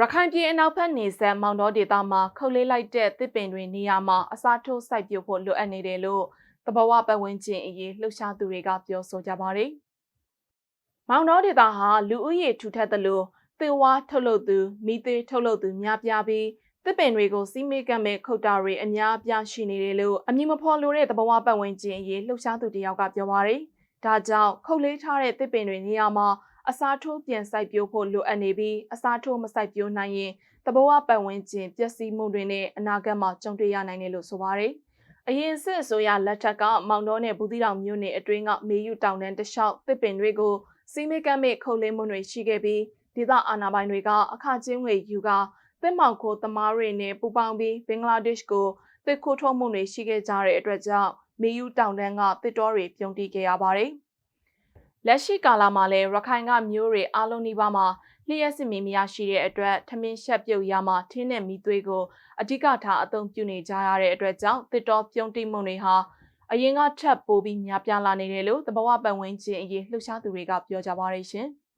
ရခိုင်ပြည်အနောက်ဘက်နေဆက်မောင်တော်ဒေသမှာခုတ်လေးလိုက်တဲ့တစ်ပင်တွေနေရာမှာအစားထိုးစိုက်ပျိုးဖို့လိုအပ်နေတယ်လို့သဘာဝပတ်ဝန်းကျင်အရေးလှုပ်ရှားသူတွေကပြောဆိုကြပါတယ်။မောင်တော်ဒေသဟာလူဦးရေထူထပ်သလိုသေဝါထုတ်လုပ်သူမိသေးထုတ်လုပ်သူများပြားပြီးတစ်ပင်တွေကိုစီးမေးကမ်းမဲ့ခုတ်တာတွေအများအပြားရှိနေတယ်လို့အမည်မဖော်လိုတဲ့သဘာဝပတ်ဝန်းကျင်အရေးလှုပ်ရှားသူတယောက်ကပြောပါတယ်။ဒါကြောင့်ခုတ်လေးထားတဲ့တစ်ပင်တွေနေရာမှာ အစားထိုးပြန်စိုက်ပျိုးဖို့လိုအပ်နေပြီးအစားထိုးမစိုက်ပျိုးနိုင်ရင်တဘောဝပတ်ဝန်းကျင်ပျက်စီးမှုတွေနဲ့အနာဂတ်မှာကြုံတွေ့ရနိုင်တယ်လို့ဆိုပါတယ်။အရင်စစ်အစိုးရလက်ထက်ကမောင်တော်နဲ့ဘူးသီးတောင်မြို့နယ်အတွင်းကမေယူတောင်တန်းတလျှောက်တစ်ပင်တွေကိုစီမီကမ်းမဲ့ခုတ်လင်းမှုတွေရှိခဲ့ပြီးဒေသအာဏာပိုင်တွေကအခကျင်းငွေယူကတစ်မောင်ခိုသမားတွေနဲ့ပူးပေါင်းပြီးဘင်္ဂလားဒေ့ရှ်ကိုတစ်ခိုးထုတ်မှုတွေရှိခဲ့ကြတဲ့အတွက်ကြောင့်မေယူတောင်တန်းကတစ်တော်တွေပြုံးတိခဲ့ရပါတယ်။ လက်ရှိကာလမှာလည်းရခိုင်ကမျိုးတွေအလုံးနီးပါးမှာလျှက်စစ်မီမရရှိတဲ့အတွက်ထမင်းရှက်ပြုတ်ရမှာထင်းနဲ့မီသွေးကိုအဓိကထားအသုံးပြုနေကြရတဲ့အတွက်ကြောင့်တစ်တော်ပြုံးတိမှုတွေဟာအရင်ကထပ်ပိုပြီးများပြားလာနေတယ်လို့တဘာဝပတ်ဝန်းကျင်အရေးလှုပ်ရှားသူတွေကပြောကြပါရရှင်။